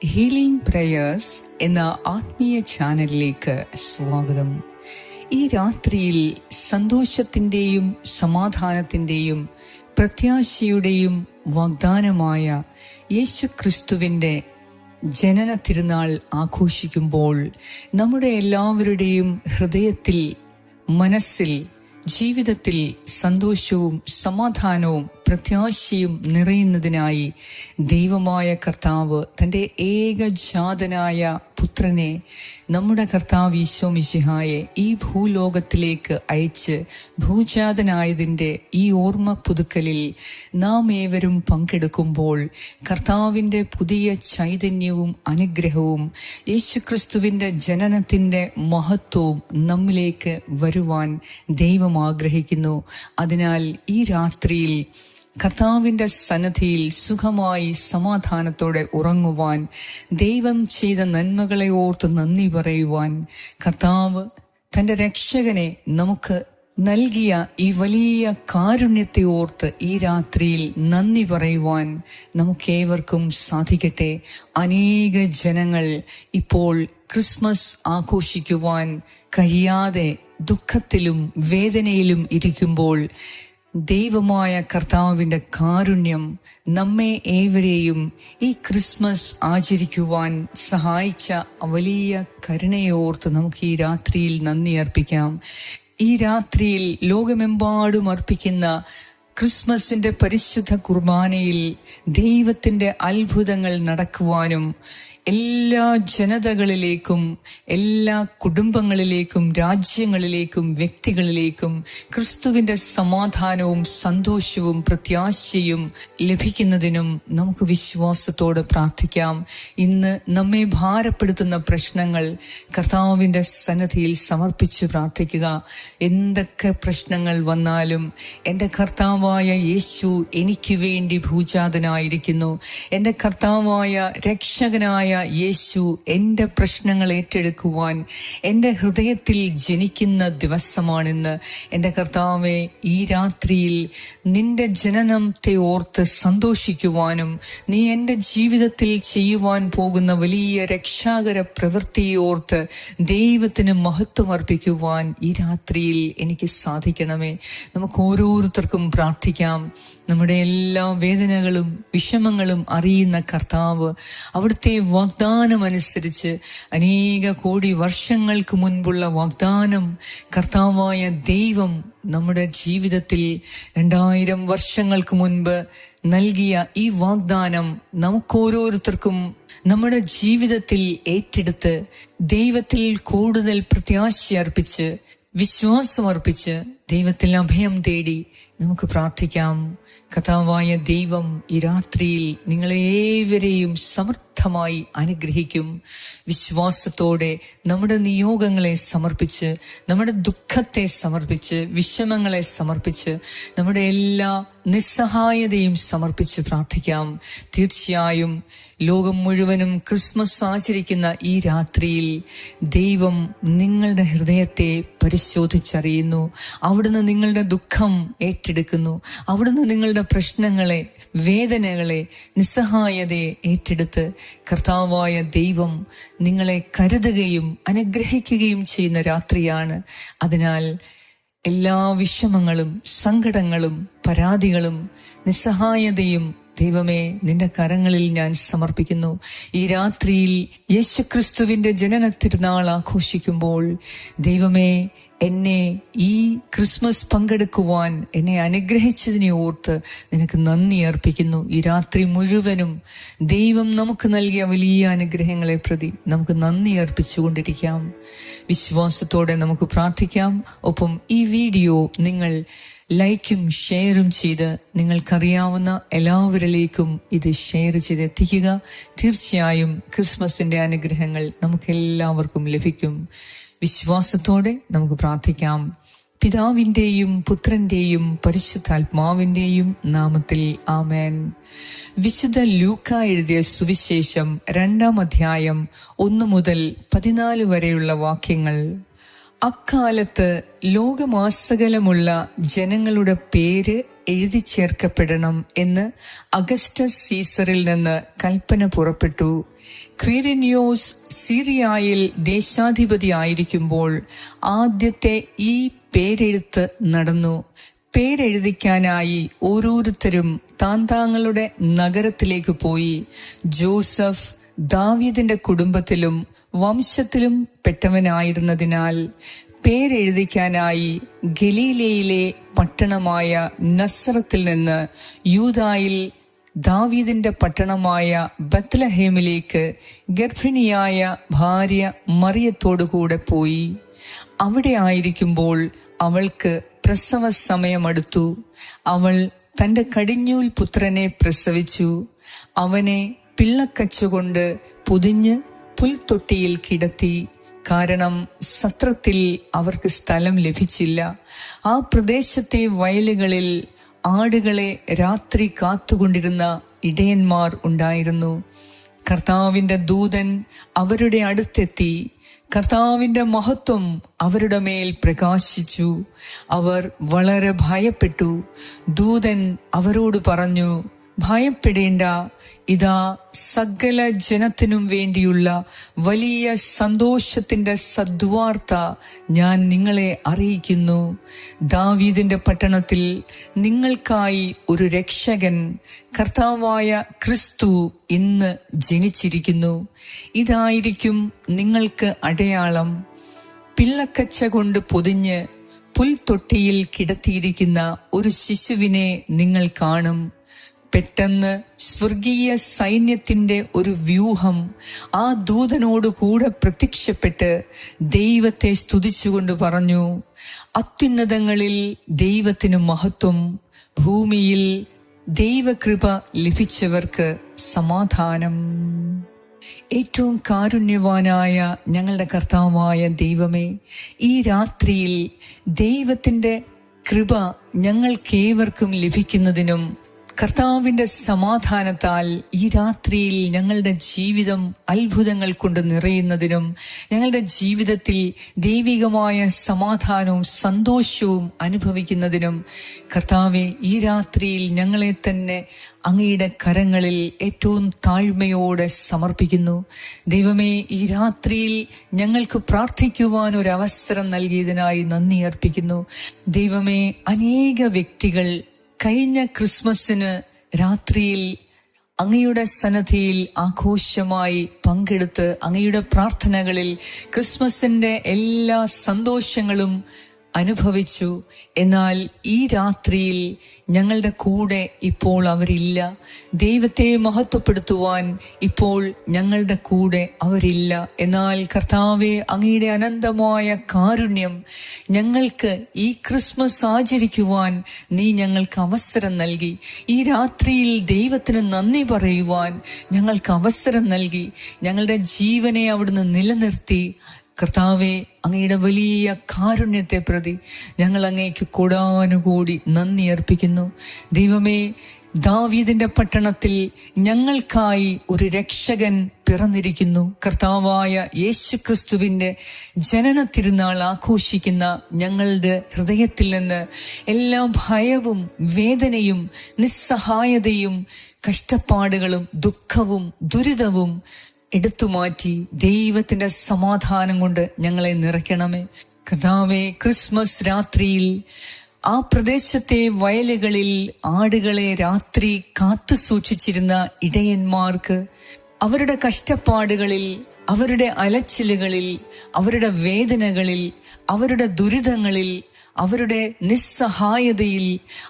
Healing prayers എന്ന ആത്മീയ ചാനലിലേക്ക് സ്വാഗതം. ഈ രാത്രിയിൽ സന്തോഷത്തിന്റെയും സമാധാനത്തിന്റെയും പ്രത്യാശയുടെയും വാഗ്ദാനമായ യേശുക്രിസ്തുവിന്റെ ജനന തിരുനാൾ ആഘോഷിക്കുമ്പോൾ നമ്മുടെ എല്ലാവരുടെയും ഹൃദയത്തിൽ മനസ്സിൽ ജീവിതത്തിൽ സന്തോഷവും സമാധാനവും പ്രത്യാശയും നിറയുന്നതിനായി ദൈവമായ കർത്താവ് തന്റെ ഏകജാതനായ പുത്രനെ നമ്മുടെ കർത്താവ് ഈശോ മിശിഹായെ ഈ ഭൂലോകത്തിലേക്ക് അയച്ച് ഭൂജാതനായതിന്റെ ഈ ഓർമ്മ പുതുക്കലിൽ നാം ഏവരും പങ്കെടുക്കുമ്പോൾ കർത്താവിന്റെ പുതിയ ചൈതന്യവും അനുഗ്രഹവും യേശുക്രിസ്തുവിന്റെ ജനനത്തിന്റെ മഹത്വവും നമ്മിലേക്ക് വരുവാൻ ദൈവം ആഗ്രഹിക്കുന്നു. അതിനാൽ ഈ രാത്രിയിൽ കർത്താവിന്റെ സന്നദ്ധിയിൽ സുഖമായി സമാധാനത്തോടെ ഉറങ്ങുവാൻ ദൈവം ചെയ്ത നന്മകളെ ഓർത്ത് നന്ദി പറയുവാൻ കർത്താവ് തന്റെ രക്ഷകനെ നമുക്ക് നൽകിയ ഈ വലിയ കാരുണ്യത്തെ ഓർത്ത് ഈ രാത്രിയിൽ നന്ദി പറയുവാൻ നമുക്കേവർക്കും സാധിക്കട്ടെ. അനേക ജനങ്ങൾ ഇപ്പോൾ ക്രിസ്മസ് ആഘോഷിക്കുവാൻ കഴിയാതെ ദുഃഖത്തിലും വേദനയിലും ഇരിക്കുമ്പോൾ ദൈവമായ കർത്താവിന്റെ കാരുണ്യം നമ്മെ ഏവരെയും ഈ ക്രിസ്മസ് ആചരിക്കുവാൻ സഹായിച്ച വലിയ കരുണയോർത്ത് നമുക്ക് ഈ രാത്രിയിൽ നന്ദി അർപ്പിക്കാം. ഈ രാത്രിയിൽ ലോകമെമ്പാടും അർപ്പിക്കുന്ന ക്രിസ്മസിന്റെ പരിശുദ്ധ കുർബാനയിൽ ദൈവത്തിന്റെ അത്ഭുതങ്ങൾ നടക്കുവാനും എല്ലാ ജനതകളിലേക്കും എല്ലാ കുടുംബങ്ങളിലേക്കും രാജ്യങ്ങളിലേക്കും വ്യക്തികളിലേക്കും ക്രിസ്തുവിന്റെ സമാധാനവും സന്തോഷവും പ്രത്യാശയും ലഭിക്കുന്നതിനും നമുക്ക് വിശ്വാസത്തോടെ പ്രാർത്ഥിക്കാം. ഇന്ന് നമ്മെ ഭാരപ്പെടുത്തുന്ന പ്രശ്നങ്ങൾ കർത്താവിന്റെ സന്നദ്ധിയിൽ സമർപ്പിച്ച് പ്രാർത്ഥിക്കുക. എന്തൊക്കെ പ്രശ്നങ്ങൾ വന്നാലും എന്റെ കർത്താവായ യേശു എനിക്ക് വേണ്ടി ഭൂജാതനായിരിക്കുന്നു. എന്റെ കർത്താവായ രക്ഷകനായ യേശു എന്റെ പ്രശ്നങ്ങൾ ഏറ്റെടുക്കുവാൻ എന്റെ ഹൃദയത്തിൽ ജനിക്കുന്ന ദിവസമാണെന്ന് എന്റെ കർത്താവെ ഈ രാത്രിയിൽ നിന്റെ ജനനത്തെ ഓർത്ത് സന്തോഷിക്കുവാനും നീ എന്റെ ജീവിതത്തിൽ ചെയ്യുവാൻ പോകുന്ന വലിയ രക്ഷാകര പ്രവൃത്തിയെ ഓർത്ത് ദൈവത്തിന് മഹത്വം അർപ്പിക്കുവാൻ ഈ രാത്രിയിൽ എനിക്ക് സാധിക്കണമേ. നമുക്ക് ഓരോരുത്തർക്കും പ്രാർത്ഥിക്കാം. നമ്മുടെ എല്ലാ വേദനകളും വിഷമങ്ങളും അറിയുന്ന കർത്താവ് അവിടുത്തെ വാഗ്ദാനം അനുസരിച്ച് അനേക കോടി വർഷങ്ങൾക്ക് മുൻപുള്ള വാഗ്ദാനം കർത്താവായ ദൈവം നമ്മുടെ ജീവിതത്തിൽ രണ്ടായിരം വർഷങ്ങൾക്ക് മുൻപ് നൽകിയ ഈ വാഗ്ദാനം നമുക്കോരോരുത്തർക്കും നമ്മുടെ ജീവിതത്തിൽ ഏറ്റെടുത്ത് ദൈവത്തിൽ കൂടുതൽ പ്രത്യാശ അർപ്പിച്ച് വിശ്വാസമർപ്പിച്ച് ദൈവത്തിൽ അഭയം തേടി നമുക്ക് പ്രാർത്ഥിക്കാം. കഥാവായ ദൈവം ഈ രാത്രിയിൽ നിങ്ങളേവരെയും സമർത്ഥമായി അനുഗ്രഹിക്കും. വിശ്വാസത്തോടെ നമ്മുടെ നിയോഗങ്ങളെ സമർപ്പിച്ച് നമ്മുടെ ദുഃഖത്തെ സമർപ്പിച്ച് വിഷമങ്ങളെ സമർപ്പിച്ച് നമ്മുടെ എല്ലാ നിസ്സഹായതയും സമർപ്പിച്ച് പ്രാർത്ഥിക്കാം. തീർച്ചയായും ലോകം മുഴുവനും ക്രിസ്മസ് ആചരിക്കുന്ന ഈ രാത്രിയിൽ ദൈവം നിങ്ങളുടെ ഹൃദയത്തെ പരിശോധിച്ചറിയുന്നു. അവിടുന്ന് നിങ്ങളുടെ ദുഃഖം ഏറ്റെടുക്കുന്നു. അവിടുന്ന് നിങ്ങളുടെ പ്രശ്നങ്ങളെ വേദനകളെ നിസ്സഹായതയെ ഏറ്റെടുത്ത് കർത്താവായ ദൈവം നിങ്ങളെ കരുതുകയും അനുഗ്രഹിക്കുകയും ചെയ്യുന്ന രാത്രിയാണ്. അതിനാൽ എല്ലാ വിഷമങ്ങളും സങ്കടങ്ങളും പരാതികളും നിസ്സഹായതയും ദൈവമേ നിന്റെ കരങ്ങളിൽ ഞാൻ സമർപ്പിക്കുന്നു. ഈ രാത്രിയിൽ യേശുക്രിസ്തുവിന്റെ ജനന തിരുനാൾ ആഘോഷിക്കുമ്പോൾ ദൈവമേ എന്നെ ഈ ക്രിസ്മസ് പങ്കെടുക്കുവാൻ എന്നെ അനുഗ്രഹിച്ചതിനെ ഓർത്ത് നിനക്ക് നന്ദി അർപ്പിക്കുന്നു. ഈ രാത്രി മുഴുവനും ദൈവം നമുക്ക് നൽകിയ വലിയ അനുഗ്രഹങ്ങളെ പ്രതി നമുക്ക് നന്ദി അർപ്പിച്ചുകൊണ്ടിരിക്കാം. വിശ്വാസത്തോടെ നമുക്ക് പ്രാർത്ഥിക്കാം. ഒപ്പം ഈ വീഡിയോ നിങ്ങൾ ലൈക്കും ഷെയറും ചെയ്ത് നിങ്ങൾക്കറിയാവുന്ന എല്ലാവരിലേക്കും ഇത് ഷെയർ ചെയ്ത് എത്തിക്കുക തീർച്ചയായും ക്രിസ്മസിന്റെ അനുഗ്രഹങ്ങൾ നമുക്കെല്ലാവർക്കും ലഭിക്കും. വിശ്വാസത്തോടെ നമുക്ക് പ്രാർത്ഥിക്കാം. പിതാവിന്റെയും പുത്രന്റെയും പരിശുദ്ധാത്മാവിന്റെയും നാമത്തിൽ ആമേൻ. വിശുദ്ധ ലൂക്ക എഴുതിയ സുവിശേഷം രണ്ടാം അധ്യായം ഒന്ന് മുതൽ പതിനാല് വരെയുള്ള വാക്യങ്ങൾ അക്കാലത്ത് ലോകമാസകലമുള്ള ജനങ്ങളുടെ പേര് എഴുതി ചേർക്കപ്പെടണം എന്ന് അഗസ്റ്റസ് സീസറിൽ നിന്ന് കൽപ്പന പുറപ്പെട്ടു. ക്വീരിനിയോസ് സിറിയായിൽ ദേശാധിപതി ആയിരിക്കുമ്പോൾ ആദ്യത്തെ ഈ പേരെഴുത്ത് നടന്നു. പേരെഴുതിക്കാനായി ഓരോരുത്തരും താന്താങ്ങളുടെ നഗരത്തിലേക്ക് പോയി. ജോസഫ് ദാവീദിന്റെ കുടുംബത്തിലും വംശത്തിലും പെട്ടവനായിരുന്നതിനാൽ പേരെഴുതിക്കാനായി ഗലീലയിലെ പട്ടണമായ നസ്രത്തിൽ നിന്ന് യൂതായിൽ ദാവീദിന്റെ പട്ടണമായ ബത്ലഹേമിലേക്ക് ഗർഭിണിയായ ഭാര്യ മറിയത്തോടുകൂടെ പോയി. അവിടെ ആയിരിക്കുമ്പോൾ അവൾക്ക് പ്രസവ സമയമടുത്തു അവൾ തന്റെ കടിഞ്ഞൂൽ പുത്രനെ പ്രസവിച്ചു. അവനെ പിള്ളക്കച്ചുകൊണ്ട് പൊതിഞ്ഞ് പുൽത്തൊട്ടിയിൽ കിടത്തി. കാരണം സത്രത്തിൽ അവർക്ക് സ്ഥലം ലഭിച്ചില്ല. ആ പ്രദേശത്തെ വയലുകളിൽ ആടുകളെ രാത്രി കാത്തുകൊണ്ടിരുന്ന ഇടയന്മാർ ഉണ്ടായിരുന്നു. കർത്താവിന്റെ ദൂതൻ അവരുടെ അടുത്തെത്തി. കർത്താവിന്റെ മഹത്വം അവരുടെ മേൽ പ്രകാശിച്ചു. അവർ വളരെ ഭയപ്പെട്ടു. ദൂതൻ അവരോട് പറഞ്ഞു ഭയപ്പെടേണ്ട. ഇതാ സകല ജനത്തിനും വേണ്ടിയുള്ള വലിയ സന്തോഷത്തിന്റെ സദ്വാർത്ത ഞാൻ നിങ്ങളെ അറിയിക്കുന്നു. ദാവീദിന്റെ പട്ടണത്തിൽ നിങ്ങൾക്കായി ഒരു രക്ഷകൻ കർത്താവായ ക്രിസ്തു ഇന്ന് ജനിച്ചിരിക്കുന്നു. ഇതായിരിക്കും നിങ്ങൾക്ക് അടയാളം. പിള്ളക്കച്ച കൊണ്ട് പൊതിഞ്ഞ് പുൽത്തൊട്ടിയിൽ കിടത്തിയിരിക്കുന്ന ഒരു ശിശുവിനെ നിങ്ങൾ കാണും. പെട്ടെന്ന് സ്വർഗീയ സൈന്യത്തിന്റെ ഒരു വ്യൂഹം ആ ദൂതനോട് കൂടെ പ്രത്യക്ഷപ്പെട്ട് ദൈവത്തെ സ്തുതിച്ചുകൊണ്ട് പറഞ്ഞു അത്യുന്നതങ്ങളിൽ ദൈവത്തിന് മഹത്വം ഭൂമിയിൽ ദൈവകൃപ ലഭിച്ചവർക്ക് സമാധാനം. ഏറ്റവും കാരുണ്യവാനായ ഞങ്ങളുടെ കർത്താവായ ദൈവമേ ഈ രാത്രിയിൽ ദൈവത്തിന്റെ കൃപ ഞങ്ങൾക്കേവർക്കും ലഭിക്കുന്നതിനും കർത്താവിന്റെ സമാധാനത്താൽ ഈ രാത്രിയിൽ ഞങ്ങളുടെ ജീവിതം അത്ഭുതങ്ങൾ കൊണ്ട് നിറയുന്നതിനും ഞങ്ങളുടെ ജീവിതത്തിൽ ദൈവികമായ സമാധാനവും സന്തോഷവും അനുഭവിക്കുന്നതിനും കർത്താവെ ഈ രാത്രിയിൽ ഞങ്ങളെ തന്നെ അങ്ങയുടെ കരങ്ങളിൽ ഏറ്റവും താഴ്മയോടെ സമർപ്പിക്കുന്നു. ദൈവമേ ഈ രാത്രിയിൽ ഞങ്ങൾക്ക് പ്രാർത്ഥിക്കുവാൻ ഒരു അവസരം നൽകിയതിനായി നന്ദി അർപ്പിക്കുന്നു. ദൈവമേ അനേക വ്യക്തികൾ കഴിഞ്ഞ ക്രിസ്മസിന് രാത്രിയിൽ അങ്ങയുടെ സന്നദ്ധിയിൽ ആഘോഷമായി പങ്കെടുത്ത് അങ്ങയുടെ പ്രാർത്ഥനകളിൽ ക്രിസ്മസിന്റെ എല്ലാ സന്തോഷങ്ങളും അനുഭവിച്ചു. എന്നാൽ ഈ രാത്രിയിൽ ഞങ്ങളുടെ കൂടെ ഇപ്പോൾ അവരില്ല. ദൈവത്തെ മഹത്വപ്പെടുത്തുവാൻ ഇപ്പോൾ ഞങ്ങളുടെ കൂടെ അവരില്ല. എന്നാൽ കർത്താവെ അങ്ങയുടെ അനന്തമായ കാരുണ്യം ഞങ്ങൾക്ക് ഈ ക്രിസ്മസ് ആചരിക്കുവാൻ നീ ഞങ്ങൾക്ക് അവസരം നൽകി. ഈ രാത്രിയിൽ ദൈവത്തിന് നന്ദി പറയുവാൻ ഞങ്ങൾക്ക് അവസരം നൽകി. ഞങ്ങളുടെ ജീവനെ അവിടുന്ന് നിലനിർത്തി. കർത്താവെ അങ്ങയുടെ വലിയ കാരുണ്യത്തെ പ്രതി ഞങ്ങൾ അങ്ങേക്ക് കൂടാനുകൂടി നന്ദി അർപ്പിക്കുന്നു. ദൈവമേ ദാവീദിന്റെ പട്ടണത്തിൽ ഞങ്ങൾക്കായി ഒരു രക്ഷകൻ പിറന്നിരിക്കുന്നു. കർത്താവായ യേശു ക്രിസ്തുവിന്റെ ജനന തിരുനാൾ ആഘോഷിക്കുന്ന ഞങ്ങളുടെ ഹൃദയത്തിൽ നിന്ന് എല്ലാ ഭയവും വേദനയും നിസ്സഹായതയും കഷ്ടപ്പാടുകളും ദുഃഖവും ദുരിതവും എടുത്തുമാറ്റി ദൈവത്തിന്റെ സമാധാനം കൊണ്ട് ഞങ്ങളെ നിറയ്ക്കണമേ. കഥാവേ ക്രിസ്മസ് രാത്രിയിൽ ആ പ്രദേശത്തെ വയലുകളിൽ ആടുകളെ രാത്രി കാത്തു സൂക്ഷിച്ചിരുന്ന ഇടയന്മാർക്ക് അവരുടെ കഷ്ടപ്പാടുകളിൽ അവരുടെ അലച്ചിലുകളിൽ അവരുടെ വേദനകളിൽ അവരുടെ ദുരിതങ്ങളിൽ അവരുടെ നിസ്സഹായതയിൽ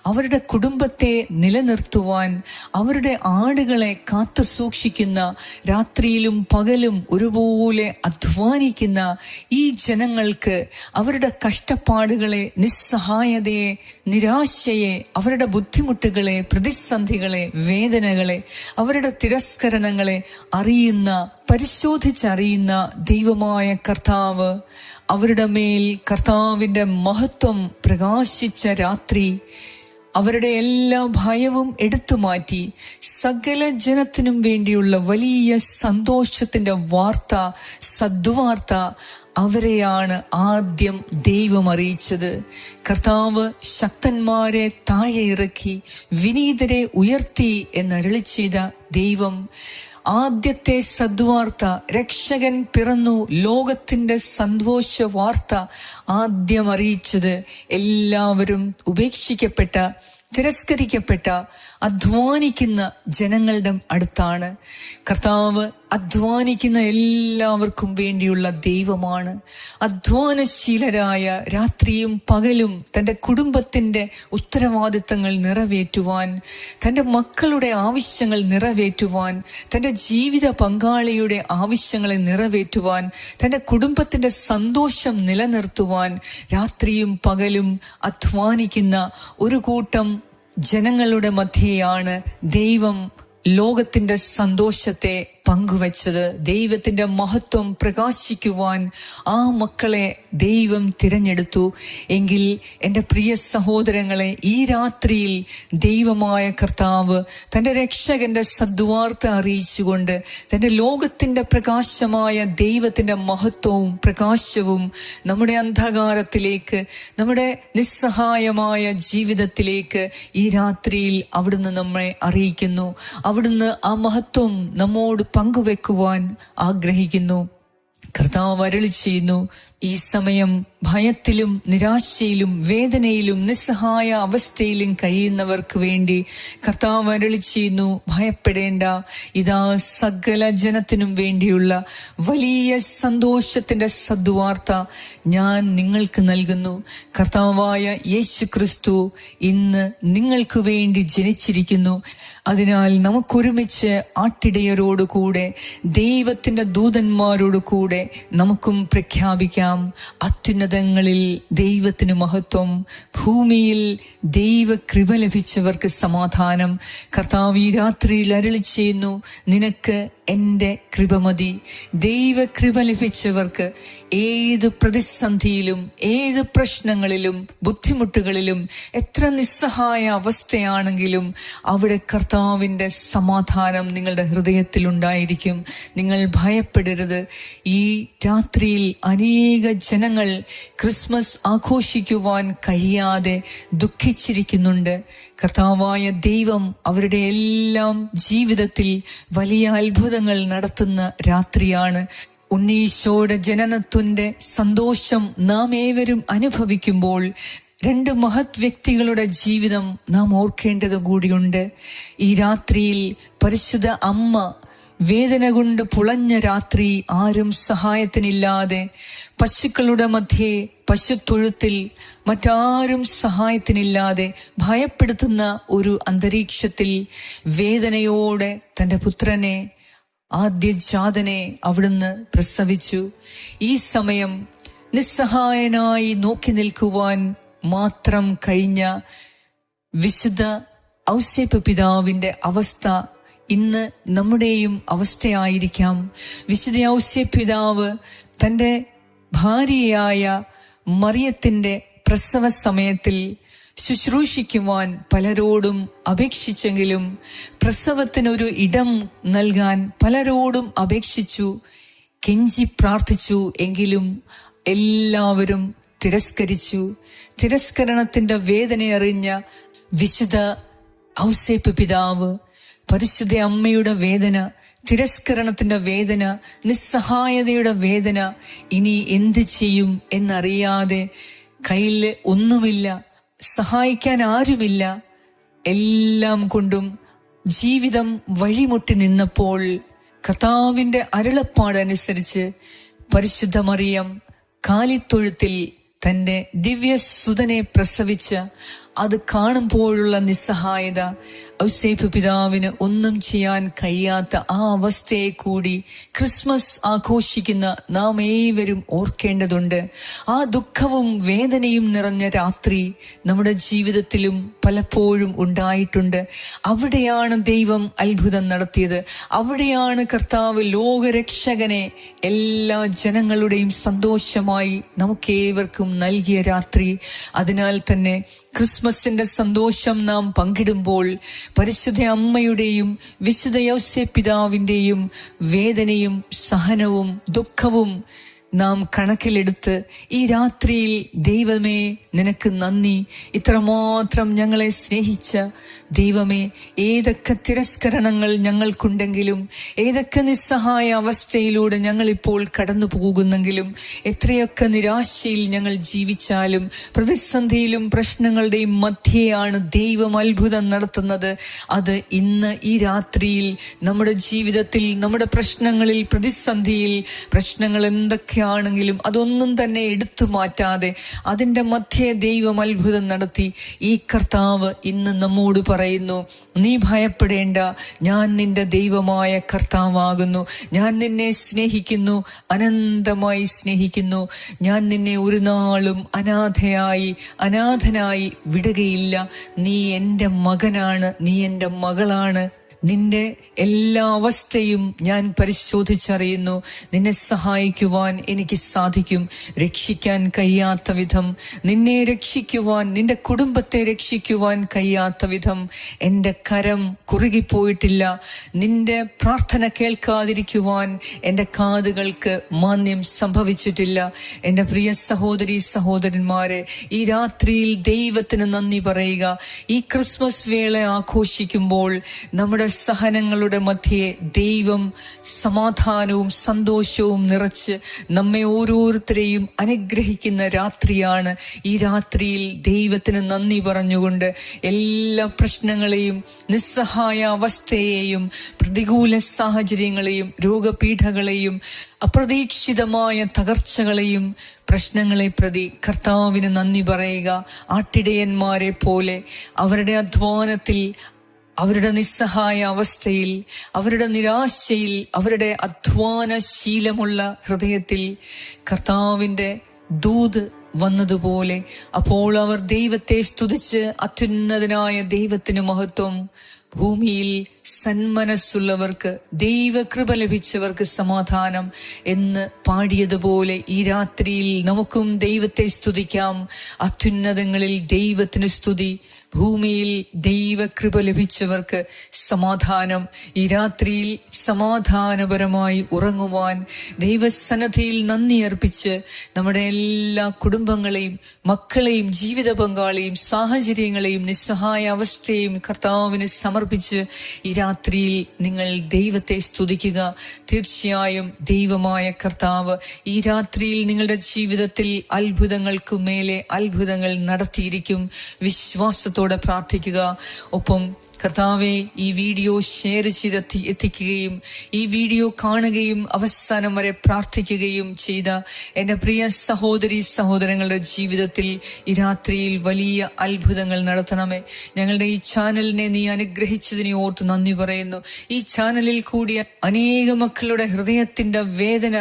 അവരുടെ കുടുംബത്തെ നിലനിർത്തുവാൻ അവരുടെ ആടുകളെ കാത്തു സൂക്ഷിക്കുന്ന രാത്രിയിലും പകലും ഒരുപോലെ അധ്വാനിക്കുന്ന ഈ ജനങ്ങൾക്ക് അവരുടെ കഷ്ടപ്പാടുകളെ നിസ്സഹായതയെ നിരാശയെ അവരുടെ ബുദ്ധിമുട്ടുകളെ പ്രതിസന്ധികളെ വേദനകളെ അവരുടെ തിരസ്കരണങ്ങളെ അറിയുന്ന പരിശോധിച്ചറിയുന്ന ദൈവമായ കർത്താവ് അവരുടെ മേൽ കർത്താവിന്റെ മഹത്വം പ്രകാശിച്ച രാത്രി അവരുടെ എല്ലാ ഭയവും എടുത്തു മാറ്റി സകല ജനത്തിനും വേണ്ടിയുള്ള വലിയ സന്തോഷത്തിന്റെ വാർത്ത സദ്വാർത്ത അവരെയാണ് ആദ്യം ദൈവം അറിയിച്ചത്. കർത്താവ് ശക്തന്മാരെ താഴെ ഇറക്കി വിനീതരെ ഉയർത്തി എന്നരളി ചെയ്ത ദൈവം ആദ്യത്തെ സദ്വാർത്ത രക്ഷകൻ പിറന്നു ലോകത്തിന്റെ സന്തോഷ വാർത്ത ആദ്യം അറിയിച്ചത് എല്ലാവരും ഉപേക്ഷിക്കപ്പെട്ട തിരസ്കരിക്കപ്പെട്ട അധ്വാനിക്കുന്ന ജനങ്ങളുടെ അടുത്താണ്. കർത്താവ് അധ്വാനിക്കുന്ന എല്ലാവർക്കും വേണ്ടിയുള്ള ദൈവമാണ്. അധ്വാനശീലരായ രാത്രിയും പകലും തന്റെ കുടുംബത്തിന്റെ ഉത്തരവാദിത്തങ്ങൾ നിറവേറ്റുവാൻ തന്റെ മക്കളുടെ ആവശ്യങ്ങൾ നിറവേറ്റുവാൻ തന്റെ ജീവിത പങ്കാളിയുടെ ആവശ്യങ്ങളെ നിറവേറ്റുവാൻ തന്റെ കുടുംബത്തിന്റെ സന്തോഷം നിലനിർത്തുവാൻ രാത്രിയും പകലും അധ്വാനിക്കുന്ന ഒരു കൂട്ടം ജനങ്ങളുടെ മധ്യയാണ് ദൈവം. ലോകത്തിന്റെ സന്തോഷത്തെ പങ്കുവച്ചത് ദൈവത്തിന്റെ മഹത്വം പ്രകാശിക്കുവാൻ ആ മക്കളെ ദൈവം തിരഞ്ഞെടുത്തു. എങ്കിൽ എന്റെ പ്രിയ സഹോദരങ്ങളെ ഈ രാത്രിയിൽ ദൈവമായ കർത്താവ് തന്റെ രക്ഷകന്റെ സദ്വാർത്ത അറിയിച്ചുകൊണ്ട് തന്റെ ലോകത്തിന്റെ പ്രകാശമായ ദൈവത്തിന്റെ മഹത്വവും പ്രകാശവും നമ്മുടെ അന്ധകാരത്തിലേക്ക് നമ്മുടെ നിസ്സഹായമായ ജീവിതത്തിലേക്ക് ഈ രാത്രിയിൽ അവിടുന്ന് നമ്മെ അറിയിക്കുന്നു. അവിടുന്ന് ആ മഹത്വം നമ്മോട് പങ്കുവെക്കുവാൻ ആഗ്രഹിക്കുന്നു. കർത്താവ് വരളി ചെയ്യുന്നു. ഈ സമയം ഭയത്തിലും നിരാശയിലും വേദനയിലും നിസ്സഹായ അവസ്ഥയിലും കഴിയുന്നവർക്ക് വേണ്ടി കർത്താവ് അരളി ചെയ്യുന്നു. ഭയപ്പെടേണ്ട. ഇതാ സകല ജനത്തിനും വേണ്ടിയുള്ള വലിയ സന്തോഷത്തിന്റെ സദ്വാർത്ത ഞാൻ നിങ്ങൾക്ക് നൽകുന്നു. കർത്താവായ യേശു ക്രിസ്തു ഇന്ന് നിങ്ങൾക്ക് വേണ്ടി ജനിച്ചിരിക്കുന്നു. അതിനാൽ നമുക്കൊരുമിച്ച് ആട്ടിടയരോടുകൂടെ ദൈവത്തിന്റെ ദൂതന്മാരോട് കൂടെ നമുക്കും പ്രഖ്യാപിക്കാം. അത്യുന്നതങ്ങളിൽ ദൈവത്തിന് മഹത്വം. ഭൂമിയിൽ ദൈവകൃപ ലഭിച്ചവർക്ക് സമാധാനം. കർത്താവ് ഈ രാത്രിയിൽ അരളി ചെയ്യുന്നു. നിനക്ക് എന്റെ കൃപമതി. ദൈവകൃപ ലഭിച്ചവർക്ക് ഏത് പ്രതിസന്ധിയിലും ഏത് പ്രശ്നങ്ങളിലും ബുദ്ധിമുട്ടുകളിലും എത്ര നിസ്സഹായ അവസ്ഥയാണെങ്കിലും അവിടെ കർത്താവിന്റെ സമാധാനം നിങ്ങളുടെ ഹൃദയത്തിൽ ഉണ്ടായിരിക്കും. നിങ്ങൾ ഭയപ്പെടരുത്. ഈ രാത്രിയിൽ അനേക ജനങ്ങൾ ക്രിസ്മസ് ആഘോഷിക്കുവാൻ കഴിയാതെ ദുഃഖിച്ചിരിക്കുന്നുണ്ട്. കർത്താവായ ദൈവം അവരുടെ എല്ലാം ജീവിതത്തിൽ വലിയ അത്ഭുതങ്ങൾ നടത്തുന്ന രാത്രിയാണ്. ഉണ്ണീശോയുടെ ജനനത്തിന്റെ സന്തോഷം നാം ഏവരും അനുഭവിക്കുമ്പോൾ രണ്ട് മഹത് വ്യക്തികളുടെ ജീവിതം നാം ഓർക്കേണ്ടത് കൂടിയുണ്ട്. ഈ രാത്രിയിൽ പരിശുദ്ധ അമ്മ വേദന കൊണ്ട് പുളഞ്ഞ രാത്രി ആരും സഹായത്തിനില്ലാതെ പശുക്കളുടെ മധ്യേ പശുത്തൊഴുത്തിൽ മറ്റാരും സഹായത്തിനില്ലാതെ ഭയപ്പെടുത്തുന്ന ഒരു അന്തരീക്ഷത്തിൽ വേദനയോടെ തന്റെ പുത്രനെ ആദ്യ ജാതനെ അവിടുന്ന് പ്രസവിച്ചു. ഈ സമയം നിസ്സഹായനായി നോക്കി നിൽക്കുവാൻ മാത്രം കഴിഞ്ഞ വിശുദ്ധ ഔസേപ്പ് പിതാവിന്റെ അവസ്ഥ ഇന്ന് നമ്മുടെയും അവസ്ഥയായിരിക്കാം. വിശുദ്ധ ഔസ്യ പിതാവ് തന്റെ ഭാര്യയായ മറിയത്തിന്റെ പ്രസവ സമയത്തിൽ ശുശ്രൂഷിക്കുവാൻ പലരോടും അപേക്ഷിച്ചെങ്കിലും പ്രസവത്തിനൊരു ഇടം നൽകാൻ പലരോടും അപേക്ഷിച്ചു കെഞ്ചി പ്രാർത്ഥിച്ചു എങ്കിലും എല്ലാവരും തിരസ്കരിച്ചു. തിരസ്കരണത്തിന്റെ വേദനയറിഞ്ഞ വിശുദ്ധ ഔസേപ്പ് പിതാവ് പരിശുദ്ധ അമ്മയുടെ വേദന തിരസ്കരണത്തിന്റെ വേദന നിസ്സഹായതയുടെ വേദന ഇനി എന്ത് ചെയ്യും എന്നറിയാതെ കയ്യിൽ ഒന്നുമില്ല സഹായിക്കാൻ ആരുമില്ല. എല്ലാം കൊണ്ടും ജീവിതം വഴിമുട്ടി നിന്നപ്പോൾ കർത്താവിന്റെ അരുളപ്പാടനുസരിച്ച് പരിശുദ്ധമറിയം കാലിത്തൊഴുത്തിൽ തന്റെ ദിവ്യസുതനെ പ്രസവിച്ച അത് കാണുമ്പോഴുള്ള നിസ്സഹായത ഔസേപ്പ് പിതാവിന് ഒന്നും ചെയ്യാൻ കഴിയാത്ത ആ അവസ്ഥയെ കൂടി ക്രിസ്മസ് ആഘോഷിക്കുന്ന നാം ഏവരും ഓർക്കേണ്ടതുണ്ട്. ആ ദുഃഖവും വേദനയും നിറഞ്ഞ രാത്രി നമ്മുടെ ജീവിതത്തിലും പലപ്പോഴും ഉണ്ടായിട്ടുണ്ട്. അവിടെയാണ് ദൈവം അത്ഭുതം നടത്തിയത്. അവിടെയാണ് കർത്താവ് ലോകരക്ഷകനെ എല്ലാ ജനങ്ങളുടെയും സന്തോഷമായി നമുക്കേവർക്കും നൽകിയ രാത്രി. അതിനാൽ തന്നെ ക്രിസ്മസ് ക്രിസ്മസിന്റെ സന്തോഷം നാം പങ്കിടുമ്പോൾ പരിശുദ്ധ അമ്മയുടെയും വിശുദ്ധ യൗസേ പിതാവിന്റെയും വേദനയും സഹനവും ദുഃഖവും നാം കണക്കിലെടുത്ത് ഈ രാത്രിയിൽ ദൈവമേ നിനക്ക് നന്ദി. ഇത്രമാത്രം ഞങ്ങളെ സ്നേഹിച്ച ദൈവമേ ഏതൊക്കെ തിരസ്കരണങ്ങൾ ഞങ്ങൾക്കുണ്ടെങ്കിലും ഏതൊക്കെ നിസ്സഹായ അവസ്ഥയിലൂടെ ഞങ്ങളിപ്പോൾ കടന്നു പോകുന്നെങ്കിലും എത്രയൊക്കെ നിരാശയിൽ ഞങ്ങൾ ജീവിച്ചാലും പ്രതിസന്ധിയിലും പ്രശ്നങ്ങളുടെയും മധ്യേയാണ് ദൈവം അത്ഭുതം നടത്തുന്നത്. അത് ഇന്ന് ഈ രാത്രിയിൽ നമ്മുടെ ജീവിതത്തിൽ നമ്മുടെ പ്രശ്നങ്ങളിൽ പ്രതിസന്ധിയിൽ പ്രശ്നങ്ങൾ എന്തൊക്കെയാണെങ്കിലും അതൊന്നും തന്നെ എടുത്തു മാറ്റാതെ അതിന്റെ മധ്യേ ദൈവം അത്ഭുതം നടത്തി ഈ കർത്താവ് ഇന്ന് നമ്മോട് പറയുന്നു നീ ഭയപ്പെടേണ്ട ഞാൻ നിന്റെ ദൈവമായ കർത്താവാകുന്നു ഞാൻ നിന്നെ സ്നേഹിക്കുന്നു അനന്തമായി സ്നേഹിക്കുന്നു ഞാൻ നിന്നെ ഒരു നാളും അനാഥയായി അനാഥനായി വിടുകയില്ല നീ എന്റെ മകനാണ് നീ എന്റെ മകളാണ് നിന്റെ എല്ലാ അവസ്ഥയും ഞാൻ പരിശോധിച്ചറിയുന്നു. നിന്നെ സഹായിക്കുവാൻ എനിക്ക് സാധിക്കും. രക്ഷിക്കാൻ കഴിയാത്ത വിധം നിന്നെ രക്ഷിക്കുവാൻ നിന്റെ കുടുംബത്തെ രക്ഷിക്കുവാൻ കഴിയാത്ത വിധം എന്റെ കരം കുറുകിപ്പോയിട്ടില്ല. നിന്റെ പ്രാർത്ഥന കേൾക്കാതിരിക്കുവാൻ എന്റെ കാതുകൾക്ക് മാന്യം സംഭവിച്ചിട്ടില്ല. എന്റെ പ്രിയ സഹോദരി സഹോദരന്മാരെ ഈ രാത്രിയിൽ ദൈവത്തിന് നന്ദി പറയുക. ഈ ക്രിസ്മസ് വേള ആഘോഷിക്കുമ്പോൾ നമ്മുടെ സഹനങ്ങളുടെ മധ്യേ ദൈവം സമാധാനവും സന്തോഷവും നിറച്ച് നമ്മെ ഓരോരുത്തരെയും അനുഗ്രഹിക്കുന്ന രാത്രിയാണ്. ഈ രാത്രിയിൽ ദൈവത്തിന് നന്ദി പറഞ്ഞുകൊണ്ട് എല്ലാ പ്രശ്നങ്ങളെയും നിസ്സഹായ അവസ്ഥയെയും പ്രതികൂല സാഹചര്യങ്ങളെയും രോഗപീഠകളെയും അപ്രതീക്ഷിതമായ തകർച്ചകളെയും പ്രശ്നങ്ങളെ പ്രതി കർത്താവിന് നന്ദി പറയുക. ആട്ടിടയന്മാരെ പോലെ അവരുടെ അധ്വാനത്തിൽ അവരുടെ നിസ്സഹായ അവസ്ഥയിൽ അവരുടെ നിരാശയിൽ അവരുടെ അധ്വാന ശീലമുള്ള ഹൃദയത്തിൽ കർത്താവിന്റെ ദൂത് വന്നതുപോലെ അപ്പോൾ അവർ ദൈവത്തെ സ്തുതിച്ച് അത്യുന്നതനായ ദൈവത്തിന് മഹത്വം. ഭൂമിയിൽ സന്മനസ്സുള്ളവർക്ക് ദൈവകൃപ ലഭിച്ചവർക്ക് സമാധാനം എന്ന് പാടിയതുപോലെ ഈ രാത്രിയിൽ നമുക്കും ദൈവത്തെ സ്തുതിക്കാം. അത്യുന്നതങ്ങളിൽ ദൈവത്തിന് സ്തുതി. ഭൂമിയിൽ ദൈവകൃപ ലഭിച്ചവർക്ക് സമാധാനം. ഈ രാത്രിയിൽ സമാധാനപരമായി ഉറങ്ങുവാൻ ദൈവസന്നദ്ധിയിൽ നന്ദി അർപ്പിച്ച് നമ്മുടെ എല്ലാ കുടുംബങ്ങളെയും മക്കളെയും ജീവിത പങ്കാളിയും സാഹചര്യങ്ങളെയും നിസ്സഹായ അവസ്ഥയും കർത്താവിന് സമർപ്പിച്ച് ഈ രാത്രിയിൽ നിങ്ങൾ ദൈവത്തെ സ്തുതിക്കുക. തീർച്ചയായും ദൈവമായ കർത്താവ് ഈ രാത്രിയിൽ നിങ്ങളുടെ ജീവിതത്തിൽ അത്ഭുതങ്ങൾക്ക് മേലെ അത്ഭുതങ്ങൾ നടത്തിയിരിക്കും. വിശ്വാസത്തോടെ പ്രാർത്ഥിക്കുക. ഒപ്പം കർത്താവെ ഈ വീഡിയോ ഷെയർ ചെയ്ത് എത്തി എത്തിക്കുകയും ഈ വീഡിയോ കാണുകയും അവസാനം വരെ പ്രാർത്ഥിക്കുകയും ചെയ്ത എന്റെ പ്രിയ സഹോദരി സഹോദരങ്ങളുടെ ജീവിതത്തിൽ ഈ രാത്രിയിൽ വലിയ അത്ഭുതങ്ങൾ നടത്തണമേ. ഞങ്ങളുടെ ഈ ചാനലിനെ നീ അനുഗ്രഹിച്ചതിനെ ഓർത്ത് നന്ദി പറയുന്നു. ഈ ചാനലിൽ കൂടിയ അനേക മക്കളുടെ ഹൃദയത്തിന്റെ വേദന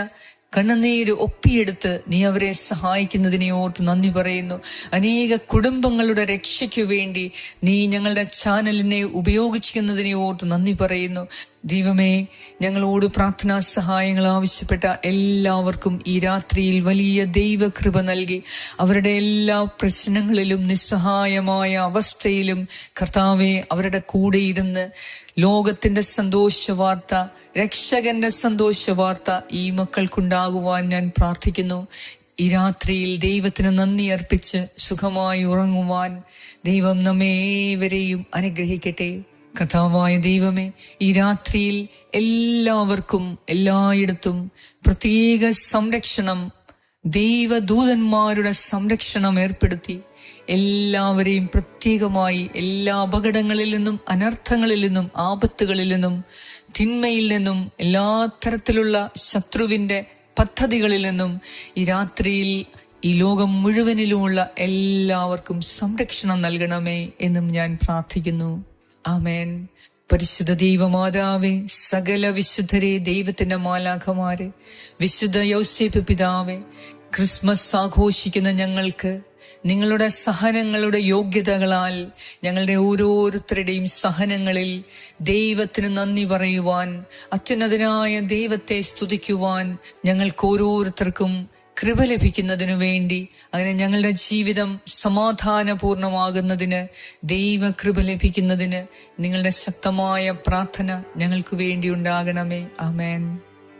കണ്ണുനീര് ഒപ്പിയെടുത്ത് നീ അവരെ സഹായിക്കുന്നതിനെ ഓർത്ത് നന്ദി പറയുന്നു. അനേക കുടുംബങ്ങളുടെ രക്ഷയ്ക്കു വേണ്ടി നീ ഞങ്ങളുടെ ചാനലിനെ ഉപയോഗിക്കുന്നതിനെ ഓർത്ത് നന്ദി പറയുന്നു. ദൈവമേ ഞങ്ങളോട് പ്രാർത്ഥനാ സഹായങ്ങൾ ആവശ്യപ്പെട്ട എല്ലാവർക്കും ഈ രാത്രിയിൽ വലിയ ദൈവകൃപ നൽകി. അവരുടെ എല്ലാ പ്രശ്നങ്ങളിലും നിസ്സഹായമായ അവസ്ഥയിലും കർത്താവെ അവരുടെ കൂടെ ഇരുന്ന് ലോകത്തിന്റെ സന്തോഷവാർത്ത രക്ഷകന്റെ സന്തോഷവാർത്ത ഈ മക്കൾക്കുണ്ടാകുവാൻ ഞാൻ പ്രാർത്ഥിക്കുന്നു. ഈ രാത്രിയിൽ ദൈവത്തിന് നന്ദി അർപ്പിച്ച് സുഖമായി ഉറങ്ങുവാൻ ദൈവം നമ്മേവരെയും അനുഗ്രഹിക്കട്ടെ. കഥാവായ ദൈവമേ ഈ രാത്രിയിൽ എല്ലാവർക്കും എല്ലായിടത്തും പ്രത്യേക സംരക്ഷണം ദൈവദൂതന്മാരുടെ സംരക്ഷണം ഏർപ്പെടുത്തി എല്ലാവരെയും പ്രത്യേകമായി എല്ലാ അപകടങ്ങളിൽ നിന്നും അനർത്ഥങ്ങളിൽ നിന്നും ആപത്തുകളിൽ നിന്നും തിന്മയിൽ നിന്നും എല്ലാ തരത്തിലുള്ള ശത്രുവിന്റെ പദ്ധതികളിൽ നിന്നും ഈ രാത്രിയിൽ ഈ ലോകം മുഴുവനിലുമുള്ള എല്ലാവർക്കും സംരക്ഷണം നൽകണമേ എന്നും ഞാൻ പ്രാർത്ഥിക്കുന്നു. ആമേൻ. പരിശുദ്ധ ദൈവമാതാവെ സകല വിശുദ്ധരെ ദൈവത്തിന്റെ മാലാഖമാരെ വിശുദ്ധ യൗസേപ്പ് പിതാവേ ക്രിസ്മസ് ആഘോഷിക്കുന്ന ഞങ്ങൾക്ക് നിങ്ങളുടെ സഹനങ്ങളുടെ യോഗ്യതകളാൽ ഞങ്ങളുടെ ഓരോരുത്തരുടെയും സഹനങ്ങളിൽ ദൈവത്തിന് നന്ദി പറയുവാൻ അത്യുന്നതനായ ദൈവത്തെ സ്തുതിക്കുവാൻ ഞങ്ങൾക്ക് ഓരോരുത്തർക്കും കൃപ ലഭിക്കുന്നതിനു വേണ്ടി അങ്ങനെ ഞങ്ങളുടെ ജീവിതം സമാധാനപൂർണമാകുന്നതിന് ദൈവ കൃപ ലഭിക്കുന്നതിന് നിങ്ങളുടെ ശക്തമായ പ്രാർത്ഥന ഞങ്ങൾക്ക് വേണ്ടി ഉണ്ടാകണമേ. ആമേൻ.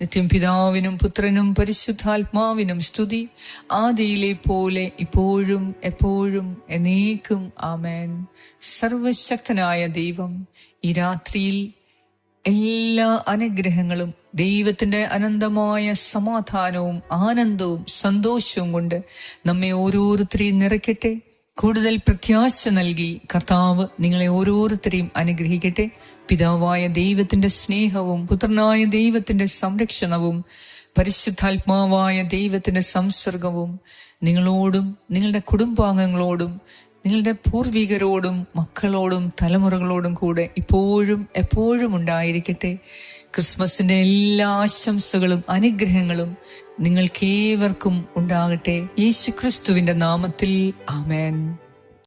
നിത്യം പിതാവിനും പുത്രനും പരിശുദ്ധാത്മാവിനും സ്തുതി. ആദിയിലെ പോലെ ഇപ്പോഴും എപ്പോഴും എന്നേക്കും ആമേൻ. സർവശക്തനായ ദൈവം ഈ രാത്രിയിൽ എല്ലാ അനുഗ്രഹങ്ങളും ദൈവത്തിന്റെ അനന്തമായ സമാധാനവും ആനന്ദവും സന്തോഷവും കൊണ്ട് നമ്മെ ഓരോരുത്തരെയും നിറയ്ക്കട്ടെ. കൂടുതൽ പ്രത്യാശ നൽകി കർത്താവ് നിങ്ങളെ ഓരോരുത്തരെയും അനുഗ്രഹിക്കട്ടെ. പിതാവായ ദൈവത്തിന്റെ സ്നേഹവും പുത്രനായ ദൈവത്തിന്റെ സംരക്ഷണവും പരിശുദ്ധാത്മാവായ ദൈവത്തിന്റെ സംസർഗവും നിങ്ങളോടും നിങ്ങളുടെ കുടുംബാംഗങ്ങളോടും നിങ്ങളുടെ പൂർവികരോടും മക്കളോടും തലമുറകളോടും കൂടെ ഇപ്പോഴും എപ്പോഴും ഉണ്ടായിരിക്കട്ടെ. ക്രിസ്മസിന്റെ എല്ലാ ആശംസകളും അനുഗ്രഹങ്ങളും നിങ്ങൾക്കേവർക്കും ഉണ്ടാകട്ടെ. യേശുക്രിസ്തുവിന്റെ നാമത്തിൽ. ആമേൻ.